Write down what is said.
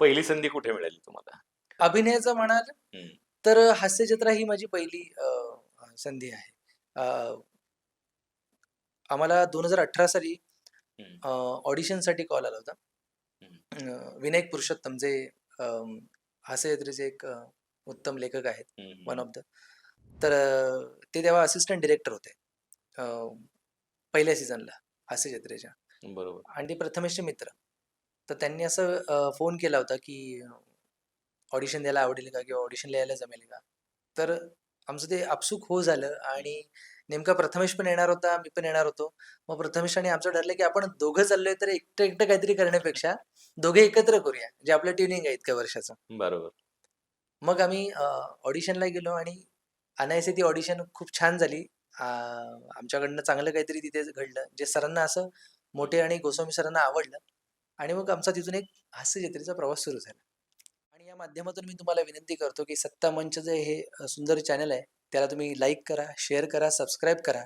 पहिली संधी कुठे मिळाली तुम्हाला? अभिनयाचं म्हणाल. तर हास्यजत्रा ही माझी पहिली संधी आहे. आम्हाला दोन हजार अठरा साली. ऑडिशनसाठी कॉल आला होता. विनायक पुरुषोत्तम जे हास्यजत्रेचे एक उत्तम लेखक आहेत. वन ऑफ द तर ते तेव्हा असिस्टंट डिरेक्टर होते. पहिल्या सीझनला हास्यजत्रेच्या बरोबर. आणि ते प्रथमेशचे मित्र. तर त्यांनी असं फोन केला होता की ऑडिशन द्यायला आवडेल का किंवा ऑडिशन लिहायला जमेल का? तर आमचं ते आपसुक हो झालं आणि नेमका प्रथमेश पण येणार होता मी पण येणार होतो. मग प्रथमेश आणि आमचं ठरलं की आपण दोघं चाललोय तर एकटं एकटं काहीतरी करण्यापेक्षा दोघे एकत्र करूया. जे आपलं ट्युनिंग आहे इतक्या वर्षाचं. बरोबर. मग आम्ही ऑडिशनला गेलो आणि अनायसे ती ऑडिशन खूप छान झाली. आमच्याकडनं चांगलं काहीतरी तिथे घडलं. जे सरांना असं मोठे आणि गोस्वामी सरांना आवडलं. आणि मग आमचा तिथून एक हास्यचित्रेचा प्रवास सुरू झाला. आणि या माध्यमातून मी तुम्हाला विनंती करतो की सत्ता मंच जे हे सुंदर चॅनल आहे त्याला तुम्ही लाईक करा शेअर करा सबस्क्राईब करा.